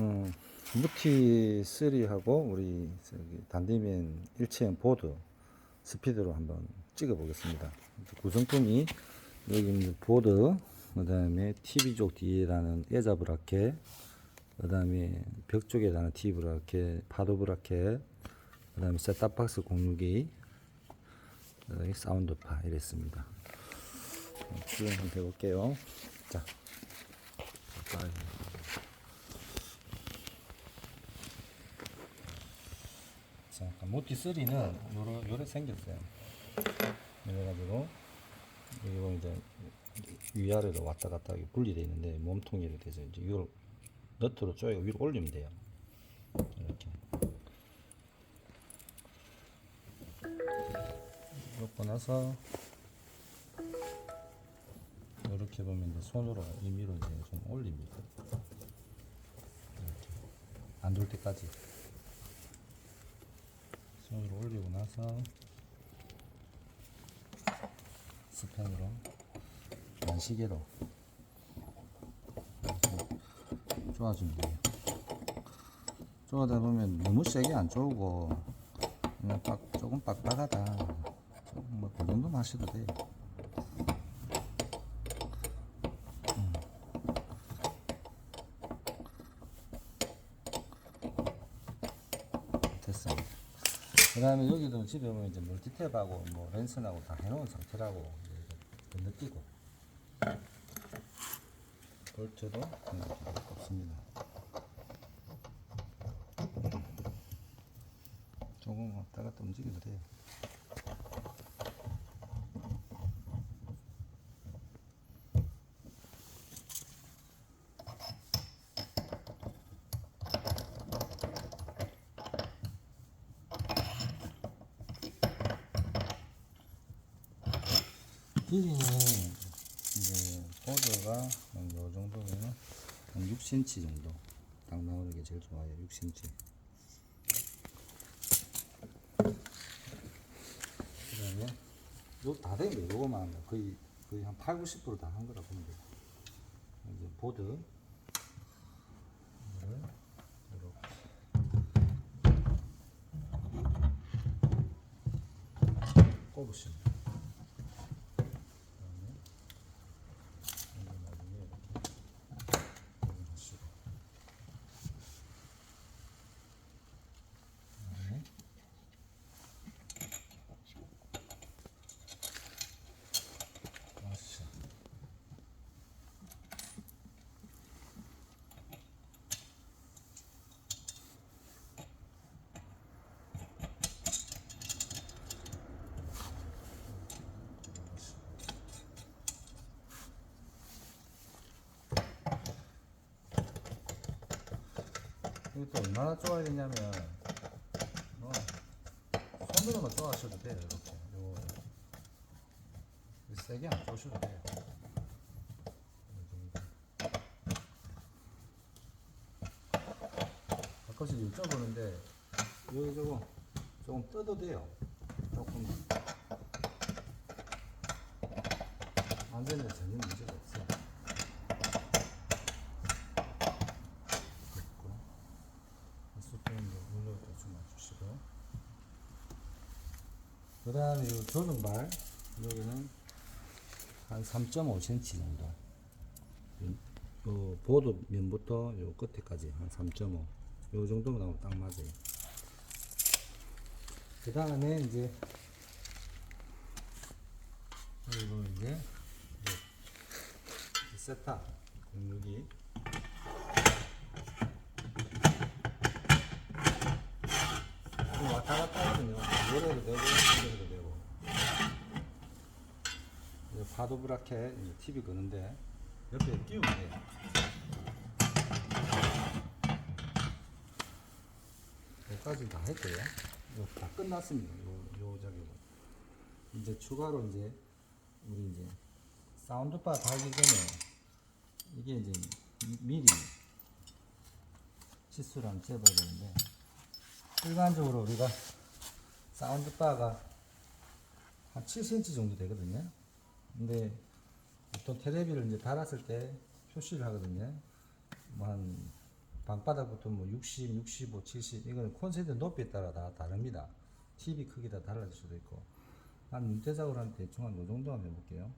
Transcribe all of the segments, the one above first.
음, 무티 3하고 우리 단디맨 일체형 보드 스피드로 한번 찍어 보겠습니다. 구성품이 여기 보드, 그 다음에 TV 쪽 뒤에다는 에자 브라켓, 그 다음에 벽 쪽에 다는 TV 브라켓, 파도 브라켓, 그 다음에 셋탑박스 공유기, 사운드파 이랬습니다. 지금 한번 해볼게요. 자, 가까이. 자, 모티 3는 요러, 요래 생겼어요. 이래가지고, 이거 이제 위아래로 왔다 갔다 분리되어 있는데 몸통이 이렇게 돼서 이제 이걸 너트로 쪼여 위로 올리면 돼요. 이렇게. 그러고 나서 이렇게 보면 이제 손으로 임의로 이제 좀 올립니다. 이렇게 안 돌 때까지 손으로 올리고 나서 스펜으로 안시계로 쪼아주면 돼요. 쪼아다 보면 너무 세게 안 쪼고 조금 빡빡하다. 조금 뭐그 정도 마셔도 돼요. 됐습니다. 그 다음에 여기도 집에 보면 이제 멀티탭하고 뭐 랜선하고 다 해놓은 상태라고 건너뛰고 볼트도 없습니다. 조금 왔다 갔다 움직여도 돼요. 길이는 이제 보드가 한요 정도면 한 6cm 정도 딱 나오는 게 제일 좋아요. 6cm. 그다음에 요다 된거 요거만 거의 거의 한 8, 90%다 한 거라 보면 돼요. 이제 보드 이렇게 꼽으시면 돼요. 아씨. 이것도 얼마나 좋아야 되냐면 뭐 손으로만 좋아하셔도 돼요 이렇게. 요 세게 안 쪼셔도 돼요. 가끔씩 여쭤보는데 여기 조금 조금 떠도 돼요 조금. 안전에 전혀 문제가 없어요 됐고 수평도 눌러도 좀 맞추시고 그 다음에 이 조정발 여기는 한 3.5cm 정도. 요, 요 보드 면부터 요 끝에까지 한 3.5 요 정도면 나오면 딱 맞아요. 그 다음에 이제 그리고 이제 세탑 공유기. 좀 왔다 갔다 하거든요. 요래도 되고, 이래도 되고. 이제 파도 브라켓, TV 거는데, 옆에 끼우면 돼요. 여기까지 다 했고요. 다 끝났습니다. 요, 요. 뭐. 이제 추가로 이제, 우리 이제, 사운드바 달기 전에, 이게 이제, 미- 미리, 치수를 한번 재봐야 되는데, 일반적으로 우리가 사운드 바가 한 7cm 정도 되거든요. 근데 보통 테레비를 이제 달았을 때 표시를 하거든요. 뭐 한 방바닥부터 뭐 60, 65, 70 이거는 콘센트 높이에 따라 다 다릅니다. TV 크기가 달라질 수도 있고 한 눈대작으로 한 대충 한 요 정도 한번 해볼게요.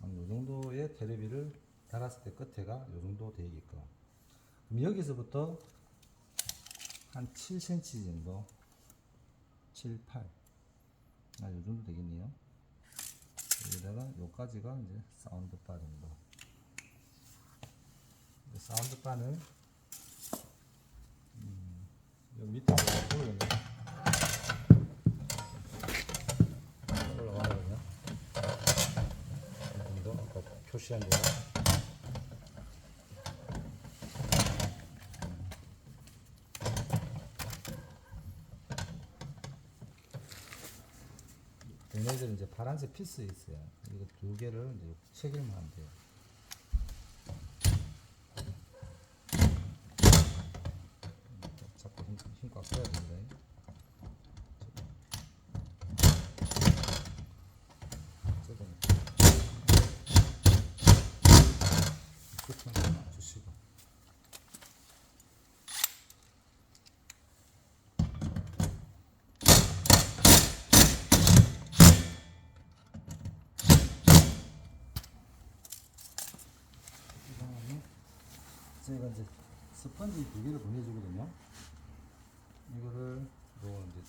한 요 정도의 테레비를 달았을 때 끝에가 요 정도 되게끔 그럼 여기서부터 한 7cm 정도 7, 8 아, 요 정도 되겠네요. 여기다가 요까지가 이제 사운드 바 정도. 이 사운드 바는 음, 요 밑에 올려놓 올라가거든요. 이 정도 아까 표시한 대로. 얘네들은 이제 파란색 피스 있어요. 이거 두 개를 이제 체결만 하면 돼요. 자꾸 힘, 힘꽉 써야 된다. 어쨌든 끝은 주시고. 그다음에 저희가 이제 스펀지 두 개를 보내주거든요. 이거를 요 이제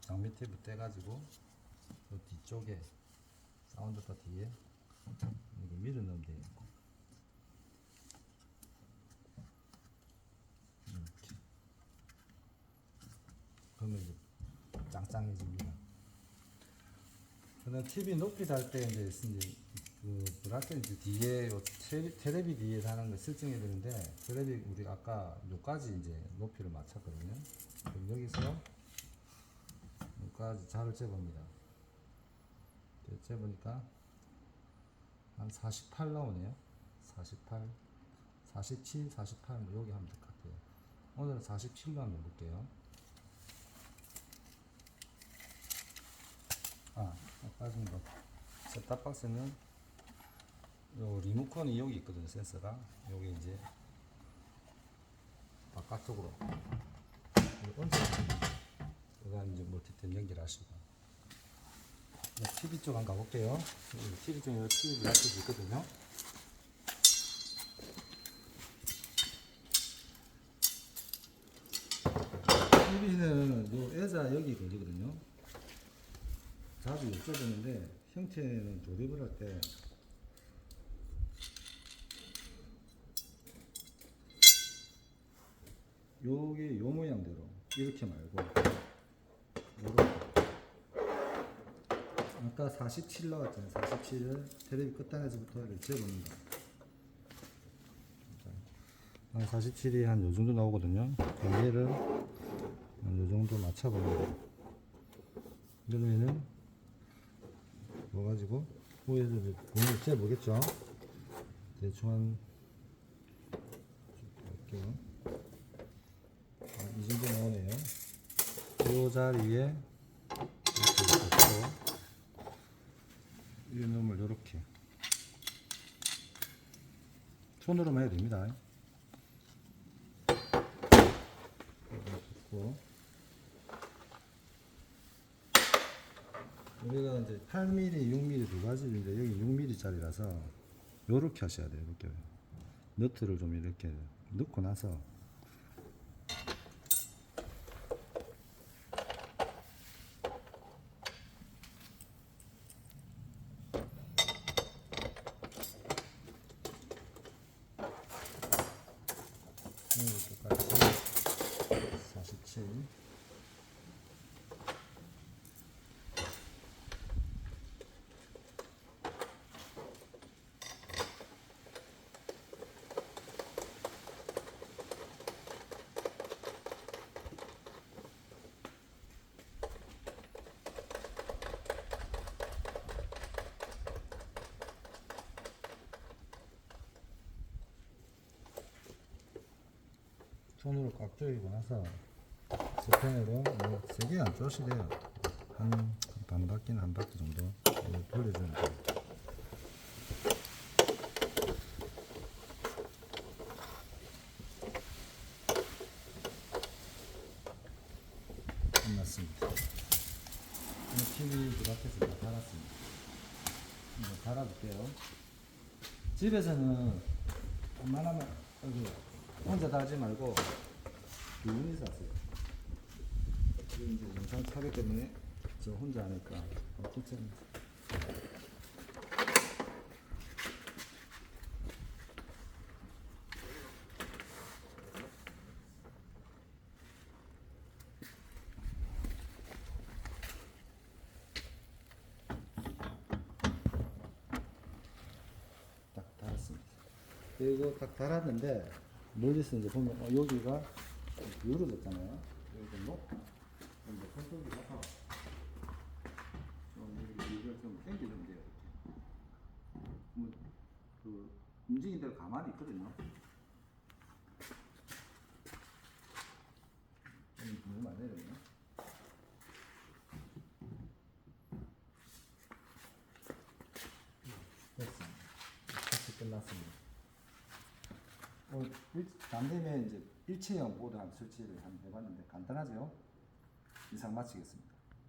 장미 테이프 떼가지고 요 뒤쪽에 사운드바 뒤에 이거 밀어 넣으면 돼요. 이렇게. 그러면 이제 짱짱해집니다. 그다음 TV 높이 달 때 이제 그 이제 뒤에 테레비 뒤에 다는 걸 설정해야 되는데 테레비 우리 아까 요까지 이제 높이를 맞췄거든요. 그럼 여기서 요까지 자를 재봅니다. 재보니까 한 48 나오네요. 48, 47, 48뭐 여기 하면 될 것 같아요. 오늘은 47로 한번 볼게요. 아, 빠진 거. 셋탑박스는 요 리모컨이 여기 있거든요, 센서가. 여기 이제 바깥쪽으로. 그다음 이제 멀티탭 연결하시고. TV 쪽 한번 가볼게요. TV 쪽에 TV 라이트도 있거든요. TV는 요 애자 여기 걸리거든요. 자주 여쭤보는데 형태는 조립을 할때 요게 요 모양대로 이렇게 말고 요렇게 아까 47 나왔잖아요. 47을 테레비 끝단에서부터 이렇게 재봅니다. 한 47이 한 요 정도 나오거든요. 얘를 한 요 정도 맞춰봅니다. 그러면은 뭐 가지고 후에서 이제 재보겠죠? 대충 한 볼게요 아, 이 정도 나오네요 이 자리에 이렇게 놓고 이 놈을 이렇게 손으로만 해도 됩니다 놓고 우리가 이제 8mm, 6mm 두 가지인데 여기 6mm짜리라서 요렇게 하셔야 돼요. 이렇게 너트를 좀 이렇게 넣고 나서 여기 똑같이 47 손으로 깍조이고 나서 스팬으로 뭐 세게 안 쪼시래요. 한 반 바퀴는 한 바퀴 정도 돌려주면 돼요. 끝났습니다. 키위 그 밖에서 다 달았습니다. 네, 이제 달아볼게요. 집에서는 웬만하면 여기 혼자 달지 말고 두 분이서 하세요. 지금 이제 영상 촬영 때문에 저 혼자 하니까 어, 괜찮아요. 딱 달았습니다. 그리고 딱 달았는데 멀리서 이제 보면 어, 여기가 기울어졌잖아요. 여기가 높아. 이제 손톱이 이렇게 이걸 좀 당겨주면 돼요. 이렇게. 뭐, 그 움직인 대로 가만히 있거든요. 좀 누르면 안 되거든요. 됐습니다. 끝났습니다. 어, 일, 남대면 이제 일체형 보드 한 설치를 한번 해봤는데 간단하죠? 이상 마치겠습니다.